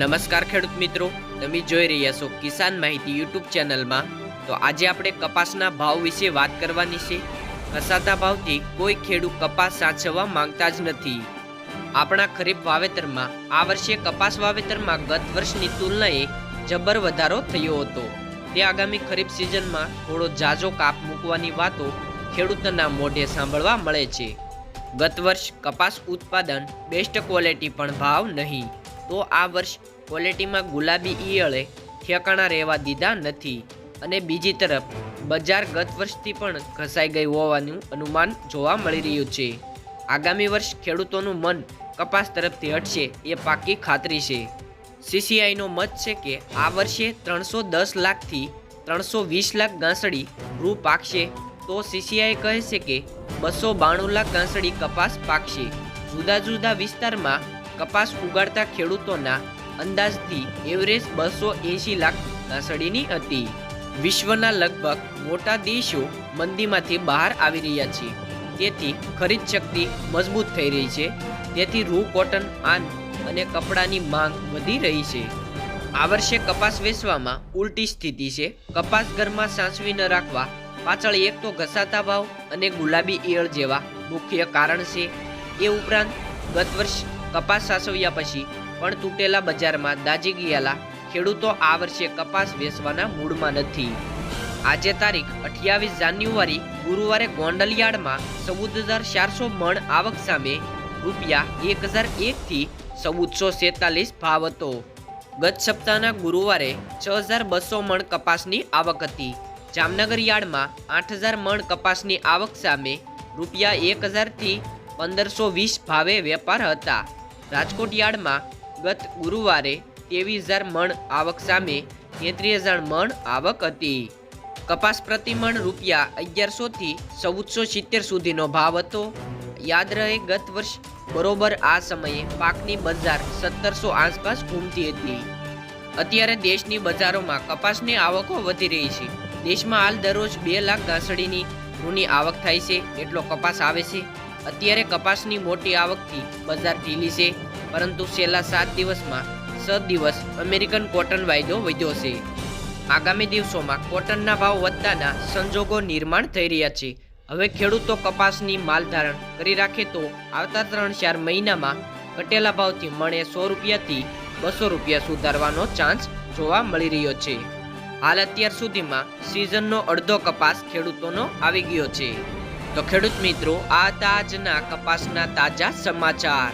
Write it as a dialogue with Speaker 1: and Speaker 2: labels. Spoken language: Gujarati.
Speaker 1: નમસ્કાર ખેડૂત મિત્રો, તમે જોઈ રહ્યા છો કિસાન માહિતી યુટ્યુબ ચેનલમાં. તો આજે આપણે કપાસના ભાવ વિશે વાત કરવાની છે. ઘસાતા ભાવથી કોઈ ખેડૂત કપાસ સાચવવા માંગતા જ નથી. આપણા ખરીફ વાવેતરમાં, આ વર્ષે કપાસ વાવેતરમાં ગત વર્ષની તુલનાએ જબર વધારો થયો હતો. તે આગામી ખરીફ સિઝનમાં થોડો જાજો કાપ મૂકવાની વાતો ખેડૂતોના મોઢે સાંભળવા મળે છે. ગત વર્ષ કપાસ ઉત્પાદન બેસ્ટ ક્વોલિટી પણ ભાવ નહીં. તો આ વર્ષ ક્વોલિટીમાં ગુલાબી ઈયળે ઠેકાણા રહેવા દીધા નથી અને બીજી તરફ બજાર ગત વર્ષથી પણ ઘસાઈ ગઈ હોવાનું અનુમાન જોવા મળી રહ્યું છે. આગામી વર્ષ ખેડૂતોનું મન કપાસ તરફથી હટશે એ પાકી ખાતરી છે. સીસીઆઈનો મત છે કે આ વર્ષે ત્રણસો દસ લાખથી ત્રણસો વીસ લાખ ગાંસડી રૂ પાકશે તો સીસીઆઈ કહે છે કે બસો બાણું લાખ ગાંસડી કપાસ પાકશે. જુદા જુદા વિસ્તારમાં કપાસ ઉગાડતા ખેડૂતોના અંદાજથી એવરેજ બસો એંશી લાખ નાસડીની હતી. વિશ્વના લગભગ મોટા દેશો મંદીમાંથી બહાર આવી રહ્યા છે. તેથી ખરીદ શક્તિ મજબૂત થઈ રહી છે. તેથી રૂ, કોટન, આન અને કપડાની માંગ વધી રહી છે. આ વર્ષે કપાસ વેચવામાં ઉલટી સ્થિતિ છે. કપાસ ઘરમાં સાચવી ન રાખવા પાછળ એક તો ઘસાતા ભાવ અને ગુલાબી ઈયળ જેવા મુખ્ય કારણ છે. એ ઉપરાંત ગત વર્ષ કપાસ સાચવ્યા પછી પણ તૂટેલા બજારમાં દાજી ગયેલા ખેડૂતો આ વર્ષે કપાસ વેચવાના મૂડમાં નથી. આજે તારીખ અઠ્યાવીસ જાન્યુઆરી ગુરુવારે ગોંડલ યાર્ડમાં ચૌદ હજાર ચારસો મણ આવક સામે રૂપિયા એક હજાર એકથી ચૌદસો સેતાલીસ ભાવ હતો. ગત સપ્તાહના ગુરુવારે છ હજાર બસો મણ કપાસની આવક હતી. જામનગર યાર્ડમાં આઠ હજાર મણ કપાસની આવક સામે રૂપિયા એક હજારથી પંદરસો વીસ ભાવે વેપાર હતા. રાજકોટ યાર્ડમાં ગત ગુરુવારે ત્રેવીસ હજાર મણ આવક સામે તેત્રીસ હજાર મણ આવક હતી. કપાસ પ્રતિ મણ રૂપિયા અગિયારસોથી ચૌદસો સિત્તેર સુધીનો ભાવ હતો. યાદ રહે, ગત વર્ષ બરોબર આ સમયે પાકની બજાર સત્તરસો આસપાસ ઘૂમતી હતી. અત્યારે દેશની બજારોમાં કપાસની આવકો વધી રહી છે. દેશમાં હાલ દરરોજ બે લાખ ઘાસડીની ઋણની આવક થાય છે. એટલો કપાસ આવે છે. અત્યારે કપાસની મોટી આવકથી બજાર ઢીલી છે, પરંતુ છેલ્લા સાત દિવસમાં છ દિવસ અમેરિકન કોટન વાયદો વધ્યો છે. આગામી દિવસોમાં કોટનના ભાવ વધતાના સંજોગો નિર્માણ થઈ રહ્યા છે. હવે ખેડૂતો કપાસની માલ ધારણ કરી રાખે તો આવતા ત્રણ ચાર મહિનામાં ઘટેલા ભાવથી મણે સો રૂપિયાથી બસો રૂપિયા સુધારવાનો ચાન્સ જોવા મળી રહ્યો છે. હાલ અત્યાર સુધીમાં સિઝનનો અડધો કપાસ ખેડૂતોનો આવી ગયો છે. તો ખેડૂત મિત્રો આ તાજના કપાસના તાજા સમાચાર.